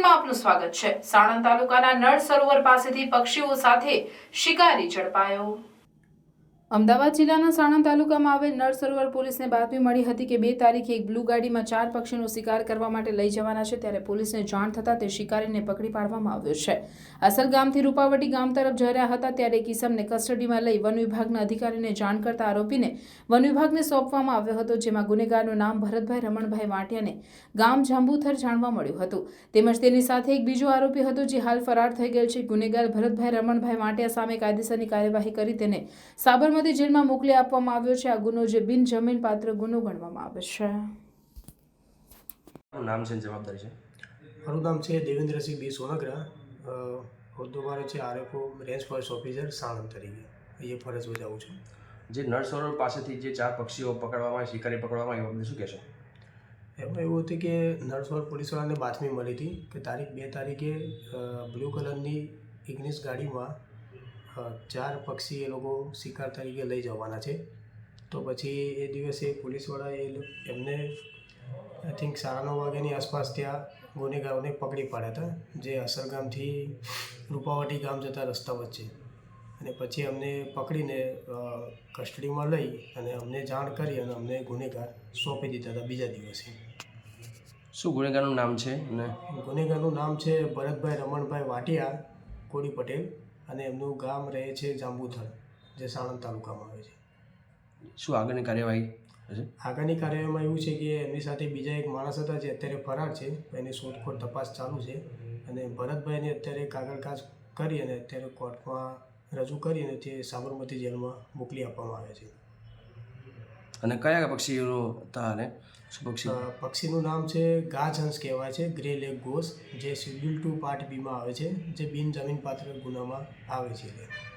આપનું સ્વાગત છે. સાણંદ તાલુકાના નળ સરોવર પાસેથી પક્ષીઓ સાથે શિકારી ઝડપાયો. અમદાવાદ જિલ્લાના સાણંદ તાલુકામાં આવેલ નળ સરોવર પોલીસને બાતમી મળી હતી કે બે તારીખે એક બ્લુ ગાડીમાં ચાર પક્ષીનો શિકાર કરવા માટે લઈ જવાના છે ત્યારે પોલીસને જાણ થતાં તે શિકારીને પકડી પાડવામાં આવ્યો છે. અસલ ગામથી રૂપાવટી ગામ તરફ જઈ રહ્યા હતા ત્યારે કિસમને કસ્ટડીમાં લઈ વન વિભાગના અધિકારીને જાણ કરતા આરોપીને વન વિભાગને સોંપવામાં આવ્યો હતો, જેમાં ગુનેગારનું નામ ભરતભાઈ રમણભાઈ વાંટિયાને ગામ જાંબુથર જાણવા મળ્યું હતું. તેમજ તેની સાથે એક બીજો આરોપી હતો, જે હાલ ફરાર થઈ ગયેલ છે. ગુનેગાર ભરતભાઈ રમણભાઈ વાંટિયા સામે કાયદેસરની કાર્યવાહી કરી તેને સાબરમતી જેલમાં મોકલી આપવામાં આવ્યો છે. આ ગુનો જે બિન જમીન પાત્ર ગુનો ગણવામાં આવે છે. નામ છે જવાબદારી છે? મારું નામ છે દેવેન્દ્રસિંહ બી સોનગરા. હોદ્દો મારો છે RFO range forest officer Sanand તરીકે. અહીંયા ફરજ બજાવું છું. જે નળ સરોવર પાસેથી જે ચાર પક્ષીઓ પકડવામાં શિકારી પકડવામાં એ વખતે શું કહેશો? એમાં એવું હતું કે નળસોર પોલીસવાળાને બાતમી મળી હતી કે તારીખ બે તારીખે બ્લુ કલરની ઇગ્નિસ ગાડીમાં ચાર પક્ષી એ લોકો શિકાર તરીકે લઈ જવાના છે. તો પછી એ દિવસે પોલીસવાળાએ એ એમને આઈ થિંક સાડા નવ વાગ્યાની આસપાસ ત્યાં ગુનેગારોને પકડી પાડ્યા હતા જે અસરગામથી રૂપાવટી ગામ જતા રસ્તા વચ્ચે. અને પછી અમને પકડીને કસ્ટડીમાં લઈ અને અમને જાણ કરી અને અમને ગુનેગાર સોંપી દીધા હતા બીજા દિવસે. શું ગુનેગારનું નામ છે અને? ગુનેગારનું નામ છે ભરતભાઈ રમણભાઈ વાટિયા કોડી પટેલ. અને એમનું ગામ રહે છે જાંબુથળ જે સાણંદ તાલુકામાં આવે છે. શું આગળની કાર્યવાહી આગળની કાર્યવાહીમાં એવું છે કે એમની સાથે બીજા એક માણસ હતા જે અત્યારે ફરાર છે એની શોધખોળ તપાસ ચાલુ છે અને ભરતભાઈને અત્યારે કાગળકાજ કરી અને અત્યારે કોર્ટમાં રજૂ કરી અને તે સાબરમતી જેલમાં મોકલી આપવામાં આવે છે. અને કયા પક્ષીઓ હતા અને શું પક્ષી? પક્ષીનું નામ છે ગાજહંસ કહેવાય છે, ગ્રે લેગ ગોસ, જે શિડ્યુલ ટુ પાર્ટ બીમાં આવે છે, જે બિન જમીન પાત્ર ગુનામાં આવે છે.